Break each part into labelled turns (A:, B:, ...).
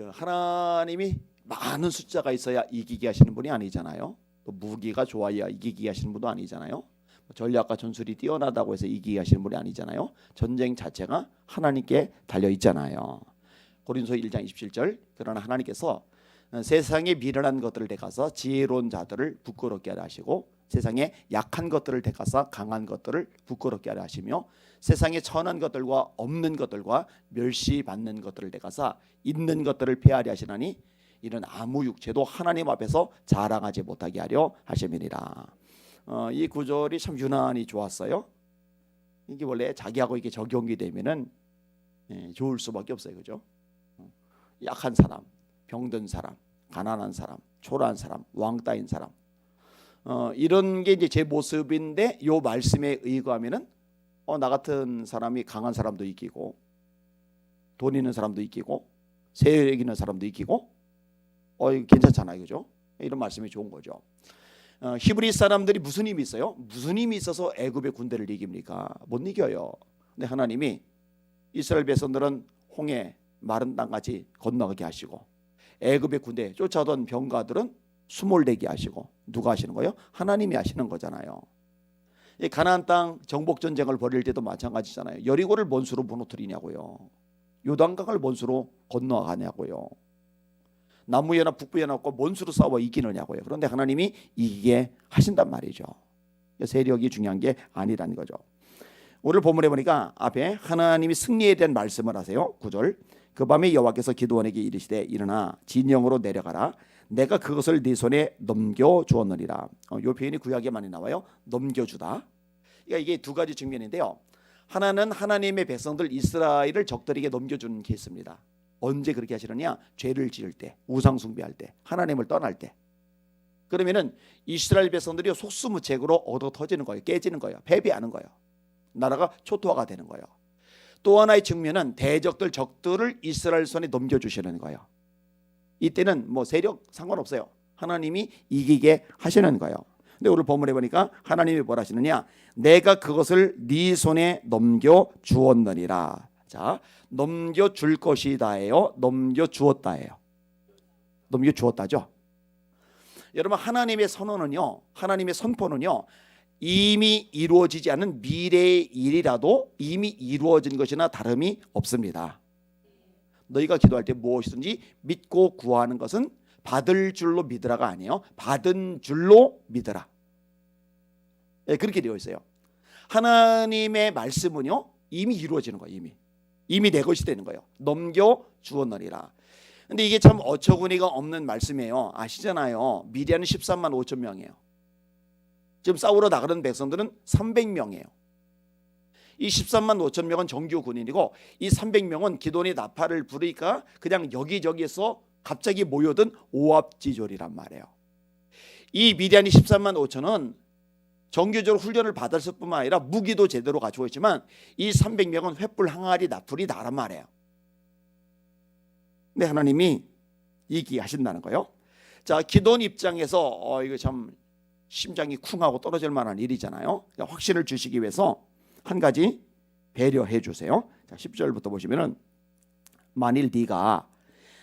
A: 그 하나님이 많은 숫자가 있어야 이기게 하시는 분이 아니잖아요. 또 무기가 좋아야 이기게 하시는 분도 아니잖아요. 뭐 전략과 전술이 뛰어나다고 해서 이기게 하시는 분이 아니잖아요. 전쟁 자체가 하나님께 달려 있잖아요. 고린도 1장 27절 그러나 하나님께서 세상에 미련한 것들을 대가서 지혜로운 자들을 부끄럽게 하시고 세상에 약한 것들을 대가서 강한 것들을 부끄럽게 하려 하시며 세상에 천한 것들과 없는 것들과 멸시받는 것들을 대가서 있는 것들을 폐하려 하시나니 이런 아무 육체도 하나님 앞에서 자랑하지 못하게 하려 하심이니라. 어, 이 구절이 참 유난히 좋았어요. 이게 원래 자기하고 이게 적용이 되면은 예, 좋을 수밖에 없어요, 그죠? 어, 약한 사람, 병든 사람, 가난한 사람, 초라한 사람, 왕따인 사람, 어, 이런 게 이제 제 모습인데 요 말씀에 의거하면은 어, 나 같은 사람이 강한 사람도 이기고 돈 있는 사람도 이기고 세력 있는 사람도 이기고 어 이거 괜찮잖아요, 그죠? 이런 말씀이 좋은 거죠. 어, 히브리 사람들이 무슨 힘이 있어요? 무슨 힘이 있어서 애굽의 군대를 이깁니까? 못 이겨요. 근데 하나님이 이스라엘 백성들은 홍해 마른 땅까지 건너가게 하시고 애굽의 군대 쫓아오던 병가들은 수몰되게 하시고 누가 하시는 거예요? 하나님이 하시는 거잖아요. 이 가나안 땅 정복 전쟁을 벌일 때도 마찬가지잖아요. 여리고를 뭔 수로 무너뜨리냐고요. 요단강을 뭔 수로 건너가냐고요. 남부연합 북부연합과 뭔 수로 싸워 이기느냐고요. 그런데 하나님이 이기게 하신단 말이죠. 세력이 중요한 게 아니라는 거죠. 오늘 본문에 보니까 앞에 하나님이 승리에 대한 말씀을 하세요. 9절. 그 밤에 여호와께서 기도원에게 이르시되 일어나 진영으로 내려가라. 내가 그것을 네 손에 넘겨 주었느니라. 어, 요 표현이 구약에 많이 나와요. 넘겨 주다. 그러니까 이게 두 가지 측면인데요. 하나는 하나님의 백성들 이스라엘을 적들에게 넘겨 주는 케이스입니다. 언제 그렇게 하시느냐? 죄를 지을 때, 우상 숭배할 때, 하나님을 떠날 때. 그러면은 이스라엘 백성들이 속수무책으로 얻어 터지는 거예요. 깨지는 거예요. 패배하는 거예요. 나라가 초토화가 되는 거예요. 또 하나의 측면은 대적들 적들을 이스라엘 손에 넘겨 주시는 거예요. 이때는 뭐 세력 상관없어요. 하나님이 이기게 하시는 거예요. 근데 오늘 본문에 보니까 하나님이 뭘 하시느냐? 내가 그것을 네 손에 넘겨 주었느니라. 자, 넘겨 줄 것이다예요. 넘겨 주었다예요. 넘겨 주었다죠. 여러분 하나님의 선언은요. 하나님의 선포는요. 이미 이루어지지 않은 미래의 일이라도 이미 이루어진 것이나 다름이 없습니다. 너희가 기도할 때 무엇이든지 믿고 구하는 것은 받을 줄로 믿으라가 아니에요. 받은 줄로 믿으라. 예, 그렇게 되어 있어요. 하나님의 말씀은요 이미 이루어지는 거예요. 이미 이미 내 것이 되는 거예요. 넘겨 주었느니라. 근데 이게 참 어처구니가 없는 말씀이에요. 아시잖아요. 미디안은 13만 5천 명이에요. 지금 싸우러 나가는 백성들은 300명이에요. 이 13만 5천 명은 정규 군인이고 이 300명은 기돈이 나팔을 부르니까 그냥 여기저기에서 갑자기 모여든 오합지졸이란 말이에요. 이 미디안이 13만 5천은 정규적으로 훈련을 받았을 뿐만 아니라 무기도 제대로 가지고 있지만 이 300명은 횃불 항아리 나풀이 나란 말이에요. 근데 하나님이 이기하신다는 거예요. 자, 기돈 입장에서 어, 이거 참 심장이 쿵하고 떨어질 만한 일이잖아요. 그러니까 확신을 주시기 위해서 한 가지 배려해 주세요. 자, 10절부터 보시면은 만일 네가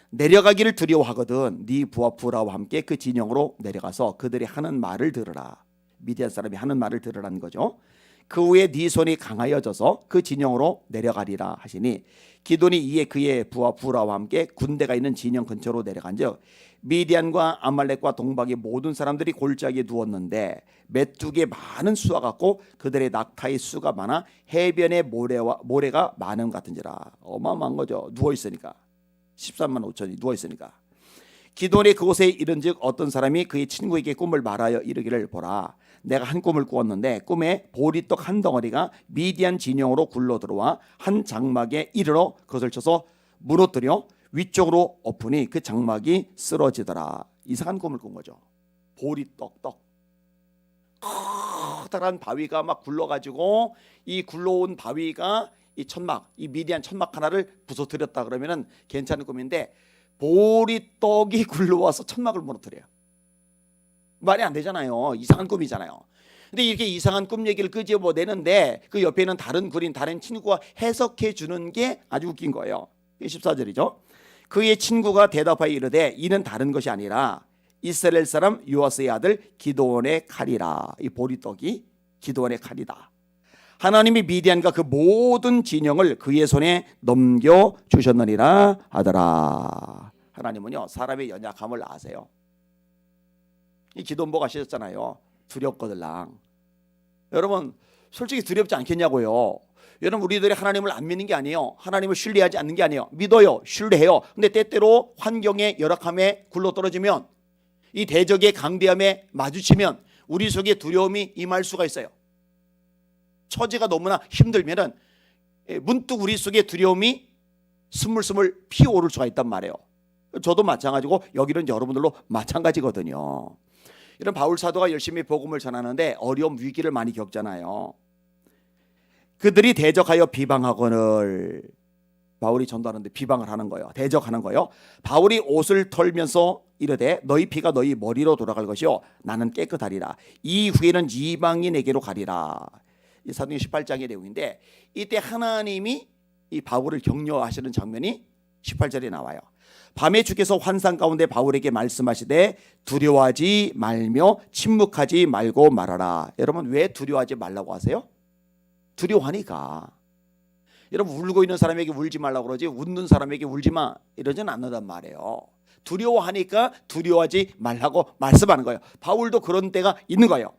A: 내려가기를 두려워하거든 네 부하 부라와 함께 그 진영으로 내려가서 그들이 하는 말을 들으라. 미디안 사람이 하는 말을 들으라는 거죠. 그 후에 네 손이 강하여져서 그 진영으로 내려가리라 하시니 기돈이 이에 그의 부하 부라와 함께 군대가 있는 진영 근처로 내려간즉 미디안과 아말렉과 동박의 모든 사람들이 골짜기에 누웠는데 메뚜기의 많은 수와 같고 그들의 낙타의 수가 많아 해변의 모래와 모래가 많음 같은지라. 어마어마한 거죠. 누워 있으니까. 13만 5천이 누워 있으니까. 기돈이 그곳에 이른즉 어떤 사람이 그의 친구에게 꿈을 말하여 이르기를 보라 내가 한 꿈을 꾸었는데 꿈에 보리떡 한 덩어리가 미디안 진영으로 굴러 들어와 한 장막에 이르러 그것을 쳐서 무너뜨려 위쪽으로 엎으니 그 장막이 쓰러지더라. 이상한 꿈을 꾼 거죠. 보리떡 떡. 커다란 바위가 막 굴러가지고 이 굴러온 바위가 이 천막 이 미디안 천막 하나를 부서뜨렸다 그러면은 괜찮은 꿈인데 보리떡이 굴러와서 천막을 무너뜨려요 말이 안 되잖아요. 이상한 꿈이잖아요. 근데 이렇게 이상한 꿈 얘기를 끄집어 내는데 그 옆에 있는 다른 군인, 다른 친구가 해석해 주는 게 아주 웃긴 거예요. 14절이죠. 그의 친구가 대답하여 이르되 이는 다른 것이 아니라 이스라엘 사람 요아스의 아들 기도원의 칼이라 이 보리떡이 기도원의 칼이다. 하나님이 미디안과 그 모든 진영을 그의 손에 넘겨 주셨느니라 하더라. 하나님은요 사람의 연약함을 아세요. 이 기도원복 하셨잖아요. 두렵거들랑. 여러분 솔직히 두렵지 않겠냐고요. 여러분 우리들이 하나님을 안 믿는 게 아니에요. 하나님을 신뢰하지 않는 게 아니에요. 믿어요. 신뢰해요. 근데 때때로 환경의 열악함에 굴러 떨어지면 이 대적의 강대함에 마주치면 우리 속에 두려움이 임할 수가 있어요. 처지가 너무나 힘들면은 예, 문득 우리 속에 두려움이 스물스물 피어오를 수가 있단 말이에요. 저도 마찬가지고 여기는 여러분들로 마찬가지거든요. 이런 바울 사도가 열심히 복음을 전하는데 어려움 위기를 많이 겪잖아요. 그들이 대적하여 비방하거늘 바울이 전도하는데 비방을 하는 거예요. 대적하는 거예요. 바울이 옷을 털면서 이르되 너희 피가 너희 머리로 돌아갈 것이요 나는 깨끗하리라. 이 후에는 이방인에게로 가리라. 이 사도행 18장의 내용인데 이때 하나님이 이 바울을 격려하시는 장면이 18절에 나와요. 밤에 주께서 환상 가운데 바울에게 말씀하시되 두려워하지 말며 침묵하지 말고 말하라. 여러분 왜 두려워하지 말라고 하세요? 두려워하니까. 여러분 울고 있는 사람에게 울지 말라고 그러지 웃는 사람에게 울지 마 이러진 않는단 말이에요. 두려워하니까 두려워하지 말라고 말씀하는 거예요. 바울도 그런 때가 있는 거예요.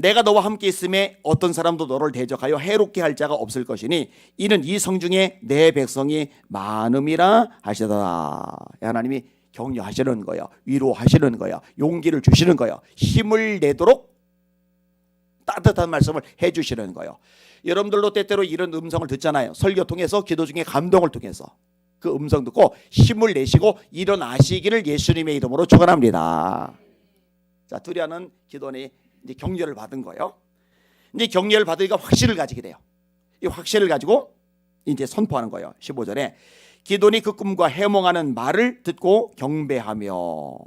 A: 내가 너와 함께 있음에 어떤 사람도 너를 대적하여 해롭게 할 자가 없을 것이니 이는 이 성중에 내 백성이 많음이라 하시더라. 하나님이 격려하시는 거예요. 위로하시는 거예요. 용기를 주시는 거예요. 힘을 내도록 따뜻한 말씀을 해 주시는 거예요. 여러분들도 때때로 이런 음성을 듣잖아요. 설교 통해서 기도 중에 감동을 통해서 그 음성 듣고 힘을 내시고 일어나시기를 예수님의 이름으로 축원합니다. 자, 두려는 기도원 이 이제 격려를 받은 거예요. 이제 격려를 받으니까 확신을 가지게 돼요. 이 확신을 가지고 이제 선포하는 거예요. 15절에 기돈이 그 꿈과 해몽하는 말을 듣고 경배하며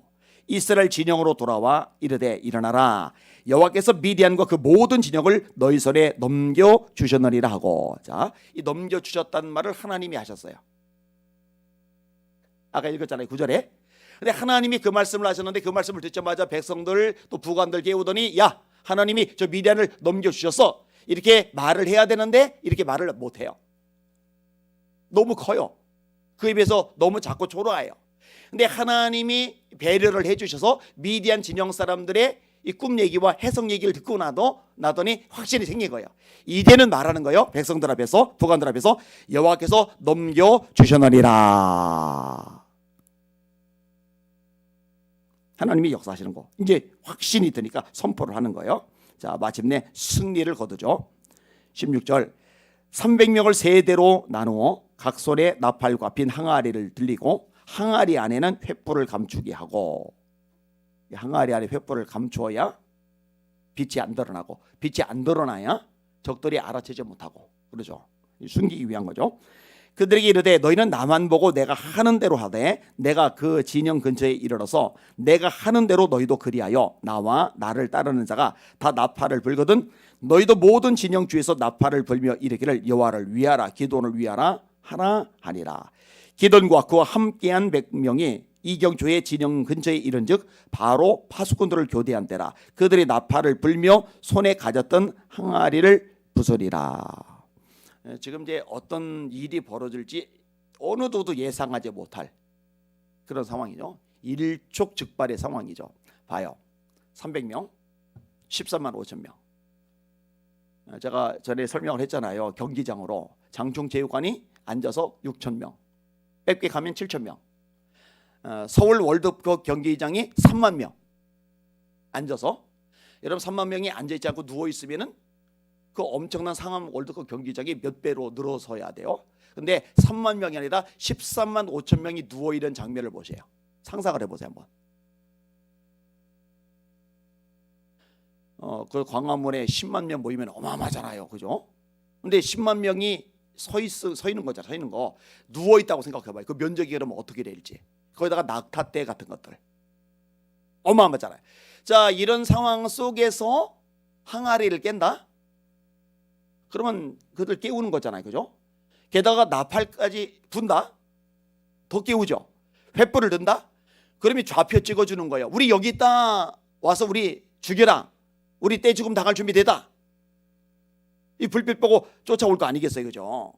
A: 이스라엘 진영으로 돌아와 이르되 일어나라 여호와께서 미디안과 그 모든 진영을 너희 손에 넘겨 주셨느니라 하고 자이 넘겨 주셨다는 말을 하나님이 하셨어요. 아까 읽었잖아요. 9절에 근데 하나님이 그 말씀을 하셨는데 그 말씀을 듣자마자 백성들 또 부관들 깨우더니 야 하나님이 저 미디안을 넘겨 주셨어 이렇게 말을 해야 되는데 이렇게 말을 못 해요. 너무 커요. 그에 비해서 너무 작고 초라해요. 근데 하나님이 배려를 해주셔서 미디안 진영 사람들의 이 꿈 얘기와 해석 얘기를 듣고 나도 나더니 확신이 생긴 거예요. 이제는 말하는 거예요. 백성들 앞에서 부관들 앞에서 여호와께서 넘겨 주셨느니라. 하나님이 역사하시는 거. 이제 확신이 드니까 선포를 하는 거예요. 자, 마침내 승리를 거두죠. 16절 300명을 세 대로 나누어 각 손에 나팔과 빈 항아리를 들리고 항아리 안에는 횃불을 감추게 하고 이 항아리 안에 횃불을 감추어야 빛이 안 드러나고 빛이 안 드러나야 적들이 알아채지 못하고 그러죠. 숨기기 위한 거죠. 그들에게 이르되 너희는 나만 보고 내가 하는 대로 하되 내가 그 진영 근처에 이르러서 내가 하는 대로 너희도 그리하여 나와 나를 따르는 자가 다 나팔을 불거든 너희도 모든 진영 주에서 나팔을 불며 이르기를 여호와를 위하라 기도를 위하라 하나 하니라. 기돈과 그와 함께한 백명이 이경조의 진영 근처에 이른즉 바로 파수꾼들을 교대한 때라 그들이 나팔을 불며 손에 가졌던 항아리를 부수리라. 예, 지금 이제 어떤 일이 벌어질지 어느 누구도 예상하지 못할 그런 상황이죠. 일촉즉발의 상황이죠. 봐요. 300명, 13만 5천 명. 어, 제가 전에 설명을 했잖아요. 경기장으로 장충체육관이 앉아서 6천 명, 뺏게 가면 7천 명. 어, 서울 월드컵 경기장이 3만 명 앉아서 여러분 3만 명이 앉아 있지 않고 누워 있으면은 그 엄청난 상암 월드컵 경기장이 몇 배로 늘어서야 돼요. 근데 3만 명이 아니라 13만 5천 명이 누워 있는 장면을 보세요. 상상을 해보세요 한번. 어, 그 광화문에 10만 명 모이면 어마어마하잖아요, 그죠? 근데 10만 명이 서, 있, 서 있는 거잖아, 서 있는 거. 누워 있다고 생각해봐요. 그 면적이 그러면 어떻게 될지. 거기다가 낙타대 같은 것들. 어마어마하잖아요. 자, 이런 상황 속에서 항아리를 깬다? 그러면 그들 깨우는 거잖아요. 그죠? 게다가 나팔까지 분다? 더 깨우죠. 횃불을 든다? 그러면 좌표 찍어주는 거예요. 우리 여기 있다. 와서 우리 죽여라. 우리 떼 죽음 당할 준비되다. 이 불빛 보고 쫓아올 거 아니겠어요. 그죠?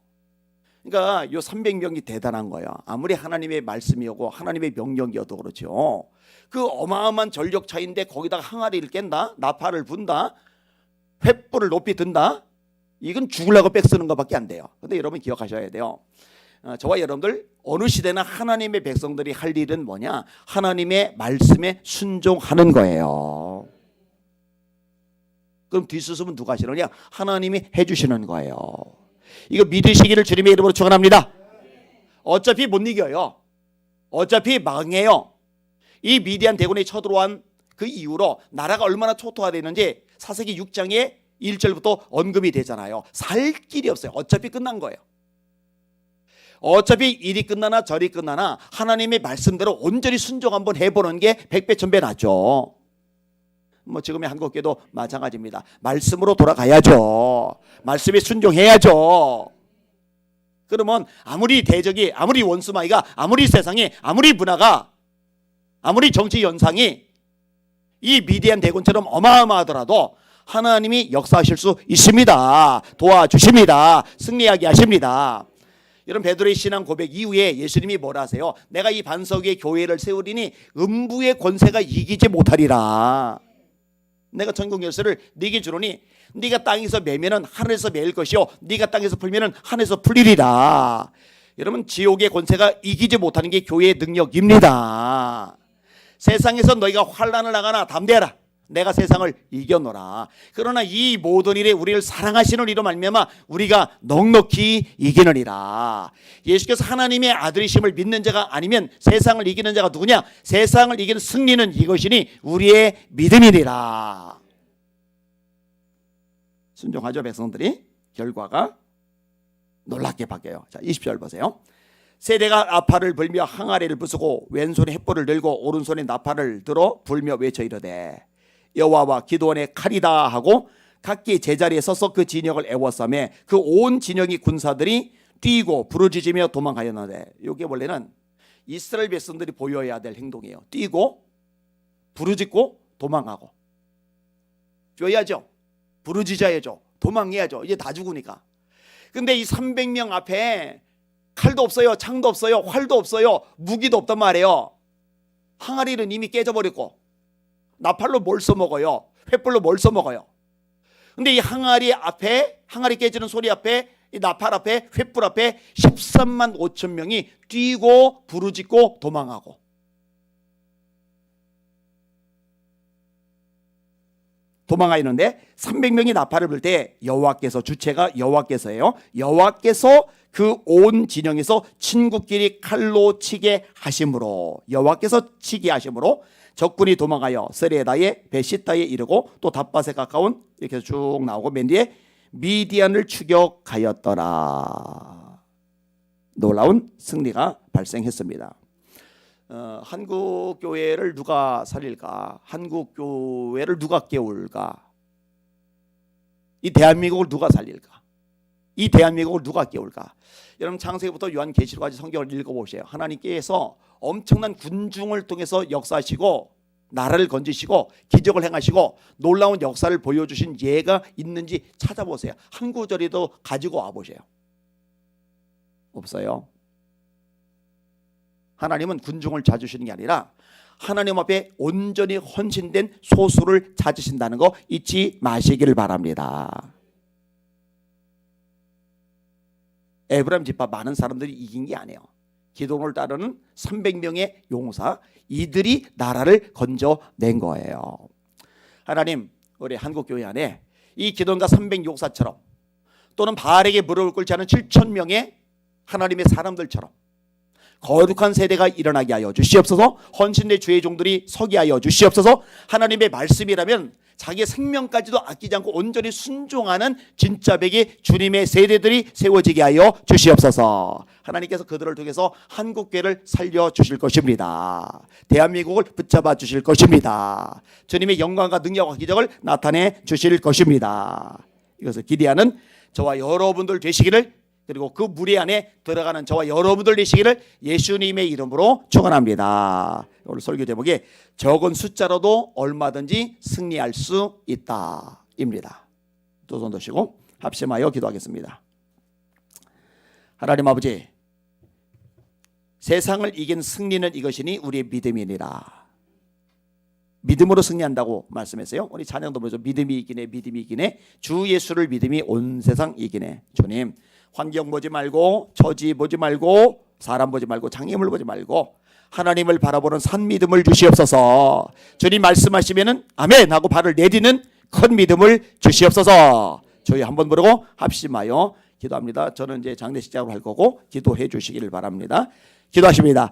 A: 그러니까 요 300명이 대단한 거예요. 아무리 하나님의 말씀이 오고 하나님의 명령이어도 그렇죠. 그 어마어마한 전력 차인데 거기다가 항아리를 깬다. 나팔을 분다. 횃불을 높이 든다. 이건 죽으려고 백 쓰는 것밖에 안 돼요. 근데 여러분 기억하셔야 돼요. 어, 저와 여러분들 어느 시대나 하나님의 백성들이 할 일은 뭐냐? 하나님의 말씀에 순종하는 거예요. 그럼 뒷수습은 누가 하시느냐? 하나님이 해주시는 거예요. 이거 믿으시기를 주님의 이름으로 축원합니다. 어차피 못 이겨요. 어차피 망해요. 이 미디안 대군에 쳐들어온 그 이후로 나라가 얼마나 초토화되는지 사세기 6장에 1절부터 언급이 되잖아요. 살 길이 없어요. 어차피 끝난 거예요. 어차피 일이 끝나나 절이 끝나나 하나님의 말씀대로 온전히 순종 한번 해보는 게 백배 천배 낫죠. 뭐 지금의 한국교도 마찬가지입니다. 말씀으로 돌아가야죠. 말씀에 순종해야죠. 그러면 아무리 대적이 아무리 원수마이가 아무리 세상이 아무리 문화가 아무리 정치 연상이 이 미디안 대군처럼 어마어마하더라도 하나님이 역사하실 수 있습니다. 도와주십니다. 승리하게 하십니다. 여러분 베드로의 신앙 고백 이후에 예수님이 뭐라 하세요? 내가 이 반석 위에 교회를 세우리니 음부의 권세가 이기지 못하리라. 내가 전국 열쇠를 네게 주노니 네가 땅에서 매면은 하늘에서 매일 것이요 네가 땅에서 풀면은 하늘에서 풀리리라. 여러분 지옥의 권세가 이기지 못하는 게 교회의 능력입니다. 세상에서 너희가 환란을 나가나 담대하라. 내가 세상을 이겨노라. 그러나 이 모든 일에 우리를 사랑하시는 이로 말미암아 우리가 넉넉히 이기느니라. 예수께서 하나님의 아들이심을 믿는 자가 아니면 세상을 이기는 자가 누구냐? 세상을 이기는 승리는 이것이니 우리의 믿음이니라. 순종하죠 백성들이 결과가 놀랍게 바뀌어요. 자, 20절 보세요. 세대가 나팔을 불며 항아리를 부수고 왼손에 횃불을 들고 오른손에 나팔을 들어 불며 외쳐 이르되 여호와와 기도원의 칼이다 하고 각기 제자리에 서서 그 진영을 애워싸매 그 온 진영의 군사들이 뛰고 부르짖으며 도망하였는데 이게 원래는 이스라엘 백성들이 보여야 될 행동이에요. 뛰고 부르짖고 도망하고 뛰어야죠. 부르짖어야죠. 도망해야죠. 이제 다 죽으니까. 근데 이 300명 앞에 칼도 없어요. 창도 없어요. 활도 없어요. 무기도 없단 말이에요. 항아리는 이미 깨져버렸고 나팔로 뭘 써먹어요? 횃불로 뭘 써먹어요? 근데 이 항아리 앞에 항아리 깨지는 소리 앞에 이 나팔 앞에 횃불 앞에 13만 5천 명이 뛰고 부르짖고 도망하고 도망가 있는데 300명이 나팔을 불 때 여호와께서 주체가 여호와께서예요. 여호와께서 그 온 진영에서 친구끼리 칼로 치게 하심으로 여호와께서 치게 하심으로 적군이 도망하여 세레다의 베시다에 이르고 또 답밭에 가까운 이렇게 쭉 나오고 맨 뒤에 미디안을 추격하였더라. 놀라운 승리가 발생했습니다. 어, 한국 교회를 누가 살릴까? 한국 교회를 누가 깨울까? 이 대한민국을 누가 살릴까? 이 대한민국을 누가 깨울까? 여러분 창세기부터 요한계시록까지 성경을 읽어보세요. 하나님께서 엄청난 군중을 통해서 역사하시고 나라를 건지시고 기적을 행하시고 놀라운 역사를 보여주신 예가 있는지 찾아보세요. 한 구절이도 가지고 와보세요. 없어요. 하나님은 군중을 찾으시는 게 아니라 하나님 앞에 온전히 헌신된 소수를 찾으신다는 거 잊지 마시기를 바랍니다. 에브람 집합 많은 사람들이 이긴 게 아니에요. 기도를 따르는 300명의 용사 이들이 나라를 건져낸 거예요. 하나님 우리 한국 교회 안에 이 기도가 300 용사처럼 또는 바알에게 무릎을 꿇지 않은 7천 명의 하나님의 사람들처럼 거룩한 세대가 일어나게 하여 주시옵소서. 헌신의 주의 종들이 서게 하여 주시옵소서. 하나님의 말씀이라면 자기 생명까지도 아끼지 않고 온전히 순종하는 진짜 백이 주님의 세대들이 세워지게 하여 주시옵소서. 하나님께서 그들을 통해서 한국교회를 살려 주실 것입니다. 대한민국을 붙잡아 주실 것입니다. 주님의 영광과 능력과 기적을 나타내 주실 것입니다. 이것을 기대하는 저와 여러분들 되시기를 그리고 그 무리 안에 들어가는 저와 여러분들 되시기를 예수님의 이름으로 축원합니다. 오늘 설교 제목이 적은 숫자로도 얼마든지 승리할 수 있다입니다. 두 손 드시고 합심하여 기도하겠습니다. 하나님 아버지 세상을 이긴 승리는 이것이니 우리의 믿음이니라. 믿음으로 승리한다고 말씀했어요. 우리 찬양도 보죠. 믿음이 이기네, 믿음이 이기네. 주 예수를 믿음이 온 세상 이기네. 주님, 환경 보지 말고 처지 보지 말고 사람 보지 말고 장애물 보지 말고 하나님을 바라보는 산 믿음을 주시옵소서. 주님 말씀하시면은 아멘 하고 발을 내디는 큰 믿음을 주시옵소서. 저희 한번 부르고 합심하여 기도합니다. 저는 이제 장례식장으로 할 거고 기도해 주시기를 바랍니다. 기도하십니다.